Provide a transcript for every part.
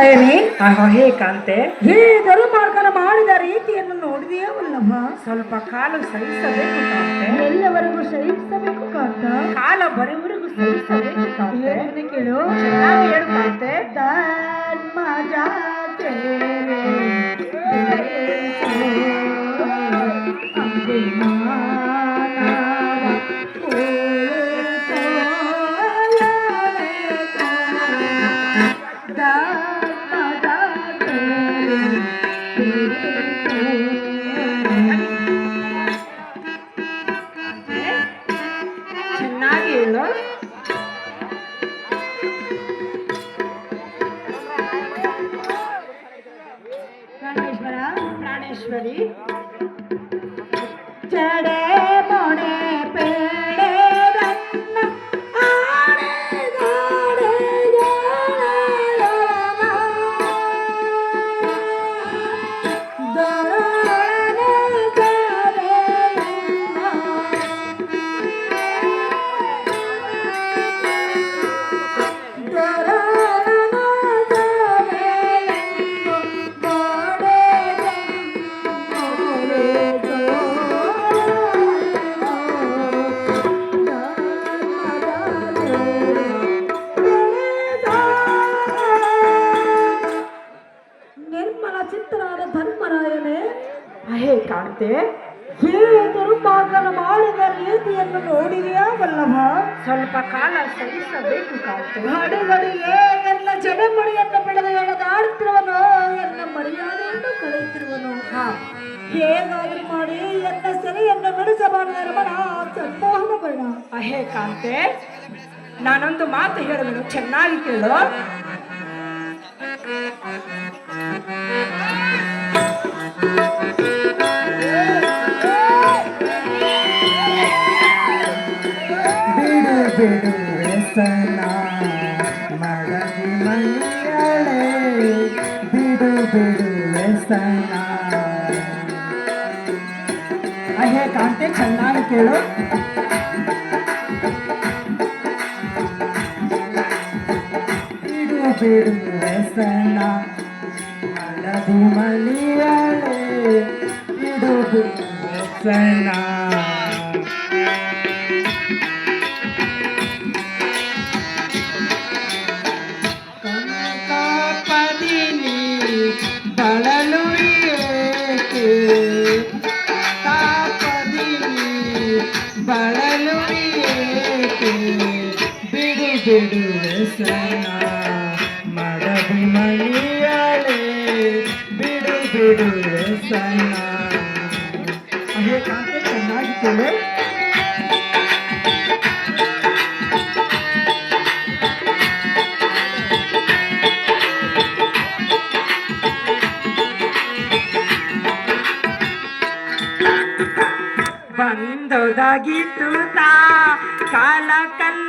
ಹೇ ಕಾಂತೆ. ಹೇ ಧರ್ಮಾರ್ಗನ ಮಾಡಿದ ರೀತಿಯನ್ನು ನೋಡಿದೆಯಾ ವಲ್ಲಭ? ಸ್ವಲ್ಪ ಕಾಲ ಸಹಿಸಬೇಕು ಕಾಂತೆ. ಎಲ್ಲವರೆಗೂ ಸಹಿಸಬೇಕು ಕಾಂತ? ಕಾಲ ಬರೆವರೆಗೂ ಸಹಿಸಬೇಕು ಕಾಂತೆ. ಕೇಳು. ಚೆನ್ನಾಗಿ ಹೇಳು ಕಾಂತೆ. ಧರ್ಮ ಜಾತೆ ಹೇ ಕಾಂತೆ ಹೇ ದುರ್ಮಾರ್ಗನ ಮಾಡಿದ ರೀತಿಯನ್ನು ನೋಡಿದೆಯಾ ವಲ್ಲಭ ಸ್ವಲ್ಪ ಕಾಲ ಸಹಿಸಬೇಕು ಕಾಣ್ತು ಹಡಿಗಳಿಗೆ ಎಲ್ಲ ಜಡಮಡಿಯನ್ನು ಬೆಳೆದು ಎಳೆದಾಡುತ್ತಿರುವನು ಎಲ್ಲ ಮರ್ಯಾದೆಯನ್ನು ಕಳೆಯುತ್ತಿರುವನು? ಹಾ. ಹೇಗಾದ್ರೂ ಮಾಡಿ ಎನ್ನ ಸೆರೆಯನ್ನು ನಡೆಸಬಾರದು ರಮಣ ಸಂಮೋಹನ ಬೇಡ. ಅಹೇ ಕಾಂತೆ ನಾನೊಂದು ಮಾತು ಹೇಳಲು ಚೆನ್ನಾಗಿ ಕೇಳು. ಬಿಡು ಬಿಡು ವ್ಯಸನ ಮಡಗಿ ಮೈಯಳೆ ಬಿಡು ಬಿಡು ವ್ಯಸನ ಅಹೇ ಕಾಂತೆ ಚೆನ್ನಾಗಿ ಕೇಳು. ಬಿಡು ಬಿಡು ವ್ಯಸನ ಮಡಗಿ ಮಲಿಯಳೆ ಬಿಡು ಬಿಡು ವ್ಯಸನ ಮಡದಿ ಮಣಿಯಳೆ ಬಿಡು ಬಿಡು ವ್ಯಸನ ಅದೇ ಕಾಂತೆ ಚೆನ್ನಾಗಿ ಬಂದೋದಾಗಿತ್ತು ತಾ ಕಾಲ ಕಲ್ಪಿತ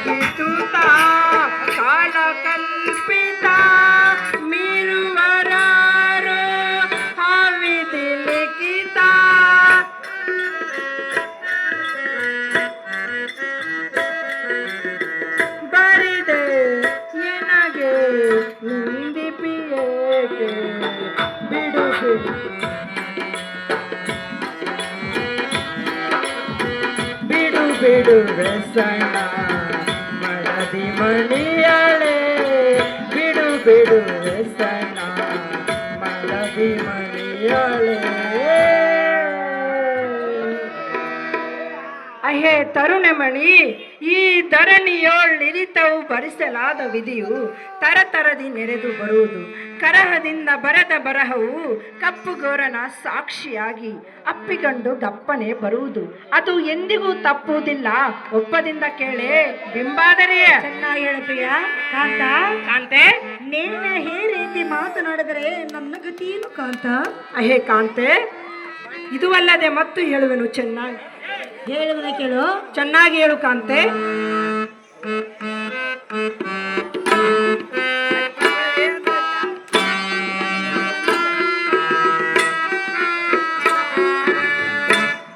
ಬಂದೋದಾಗಿತ್ತು ತಾ ಕಾಲ ಕಲ್ಪಿತ ಮೀರುವರಾರು ಹಾವಿದೆ ಲಿಖಿತ ಬರಿದೆ ಎನಗೆ ನಿಂದಿಪಿಯೇಕೆ ಬಿಡು ಬಿಡು ಬಿಡು ಬಿಡು ವ್ಯಸನ ಮಡದಿ ಮಣಿಯಳೆ ಬಿಡು ಬಿಡು ವ್ಯಸನ ಮಡದಿ ಮಣಿಯಳೆ ಅಹೇ ತರುಣಮಣಿ ಈ ಧರಣಿಯೋಳ್ ನಿರಿತವು ಭರಿಸಲಾದ ವಿಧಿಯು ತರತರದಿ ನೆರೆದು ಬರುವುದು. ಕರಹದಿಂದ ಬರದ ಬರಹವು ಕಪ್ಪುಗೋರನ ಸಾಕ್ಷಿಯಾಗಿ ಅಪ್ಪಿಕೊಂಡು ಗಪ್ಪನೆ ಬರುವುದು. ಅದು ಎಂದಿಗೂ ತಪ್ಪುವುದಿಲ್ಲ. ಒಪ್ಪದಿಂದ ಕೇಳೆ. ಬಿಂಬಾದರೆ. ಚೆನ್ನಾಗಿ ಹೇಳ್ತೀಯಾ ಕಾಂತ. ಕಾಂತೆ. ನೀನೇ ಈ ರೀತಿ ಮಾತನಾಡಿದರೆ ನನ್ನ ಗತಿಯೇನು ಕಾಂತ? ಅಹೇ ಕಾಂತೆ. ಇದು ಅಲ್ಲದೆ ಮತ್ತು ಹೇಳುವೆನು ಚೆನ್ನಾಗಿ. ಹೇಳುವುದ ಕೇಳು. ಚೆನ್ನಾಗಿ ಹೇಳು ಕಾಂತೆ.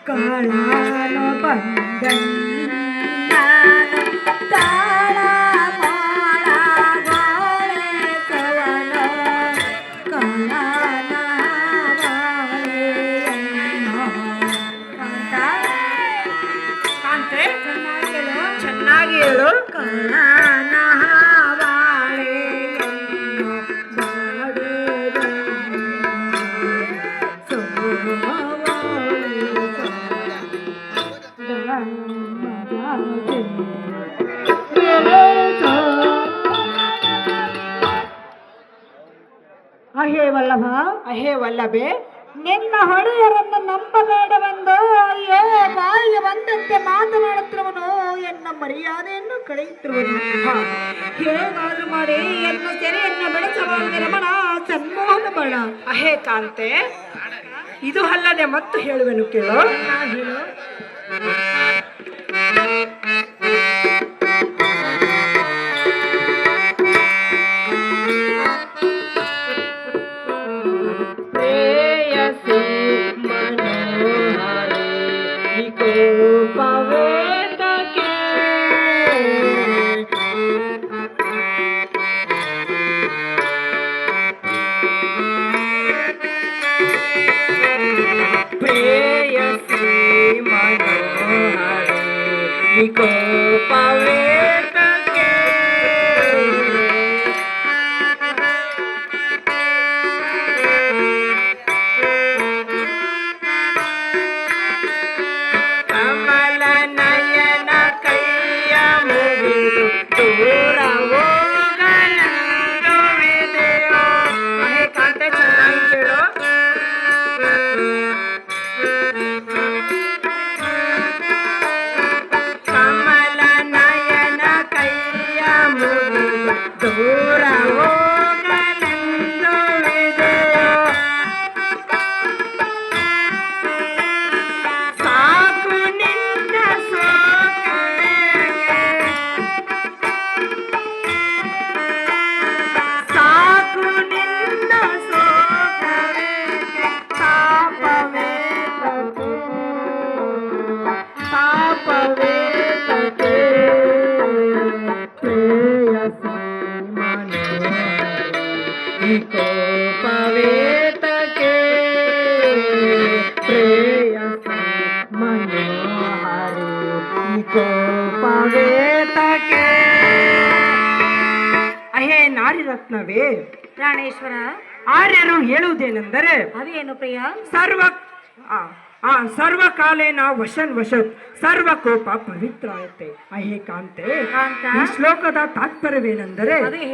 ಕಾಳಾನೋ ಬಂದ ಚೆನ್ನಾಗಿ ಹೇಳು ಅಹೇ ವಲ್ಲಭ ಅಹೇ ವಲ್ಲಭೆ ನಿನ್ನ ಹೊಡೆಯರನ್ನು ನಂಬಬೇಡವೆಂದು ಅಯ್ಯೋ ಬಾಯ ಬಂದಂತೆ ಮಾತನಾಡುತ್ತಿರುವನು ಎನ್ನ ಮರ್ಯಾದೆಯನ್ನು ಕಳೆಯುತ್ತಿರುವನು. ಹೇಗಾದ್ರೂ ಮಾಡಿ ಎನ್ನ ಸೆರೆಯನ್ನು ಬೆಳೆಸಬಾರದು ರಮಣ ಸನ್ಮೋಹನ ಬಣ ಅಹೇ ಕಾಂತೆ ಇದು ಅಲ್ಲದೆ ಮತ್ತು ಹೇಳುವೆನು ಕೇಳು. ಹೇಳು. Nico Palermo. ವಿಕೋಪವೇ ತಕೆ ಅಹೇ ನಾರಿ ರತ್ನವೇ ಪ್ರಾಣೇಶ್ವರ. ಆರ್ಯರು ಹೇಳುವುದೇನೆಂದರೆ ಅದೇನು ಪ್ರಿಯ? ಸರ್ವ ಆ, ಸರ್ವಕಾಲೇನ ವಶನ್ ವಶತ್ ಸರ್ವಕೋಪ ಪವಿತ್ರಾಯತೆ. ಅಹೇ ಕಾಂತೆ ಈ ಶ್ಲೋಕದ ತಾತ್ಪರ್ಯವೇನೆಂದರೆ ಅದೇ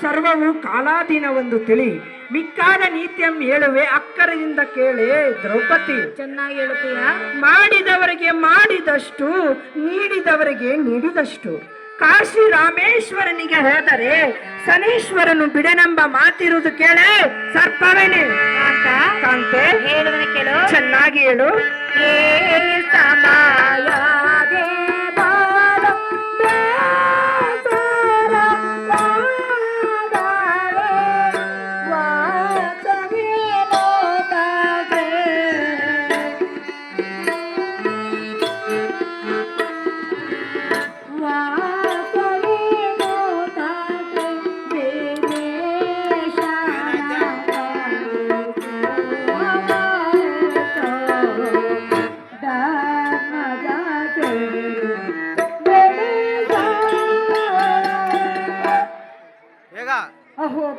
ಸರ್ವವು ಕಾಲಾಧೀನ ಒಂದು ತಿಳಿ ಮಿಕ್ಕಾದ ನೀತ್ಯಂ ಹೇಳುವೆ ಅಕ್ಕರದಿಂದ ಕೇಳೆ ದ್ರೌಪದಿ. ಚೆನ್ನಾಗಿ ಹೇಳುತ್ತೀಯ? ಮಾಡಿದವರಿಗೆ ಮಾಡಿದಷ್ಟು ನೀಡಿದವರಿಗೆ ನೀಡಿದಷ್ಟು. ಕಾಶಿ ರಾಮೇಶ್ವರನಿಗೆ ಹೋದರೆ ಶನೀಶ್ವರನು ಬಿಡನೆಂಬ ಮಾತಿರುವುದು ಕೇಳೆ ಸರ್ಪವೇನೆ. ಕಾಂತ ಹೇಳುವನ ಕೇಳು. ಚೆನ್ನಾಗಿ ಹೇಳು. ಏ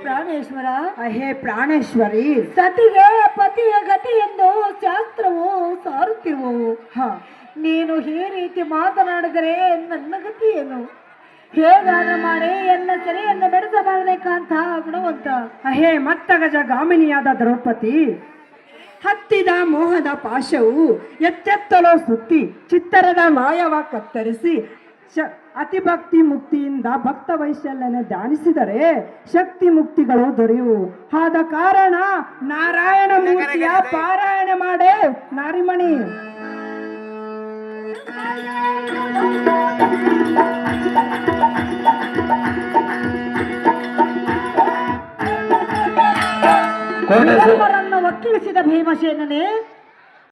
ಪ್ರಾಣೇಶ್ವರ? ಅಹೇ ಪ್ರಾಣೇಶ್ವರಿ. ಸತಿಗೆ ಪತಿಯ ಗತಿ ಎಂದು ಶಾಸ್ತ್ರವು ಸಾರುತ್ತಿರುವವು ಹ. ನೀನು ಈ ರೀತಿ ಮಾತನಾಡಿದರೆ ನನ್ನ ಗತಿ ಏನು? ಹೇಗಾದ ಮಾಡಿ ಎನ್ನ ಸೆರೆಯನ್ನು ಬೆಳೆಸಬಾರದೆ ಕಾಂತ ಗುಣವಂತ ಅಹೇ ಮತ್ತಗಜ ಗಾಮಿನಿಯಾದ ದ್ರೌಪದಿ. ಹತ್ತಿದ ಮೋಹದ ಪಾಶವು ಎತ್ತೆತ್ತಲೋ ಸುತ್ತಿ ಚಿತ್ತರದ ಮಾಯವ ಕತ್ತರಿಸಿ ಶ ಅತಿಭಕ್ತಿ ಮುಕ್ತಿಯಿಂದ ಭಕ್ತ ವೈಶಲ್ಯನ ಧ್ಯಾನಿಸಿದರೆ ಶಕ್ತಿ ಮುಕ್ತಿಗಳು ದೊರೆಯುವು. ಆದ ಕಾರಣ ನಾರಾಯಣ ಮೂರ್ತಿಯ ಪಾರಾಯಣ ಮಾಡೆ ನಾರಿಮಣಿ. ಒಕ್ಕಿಳಿಸಿದ ಭೀಮಸೇನನೇ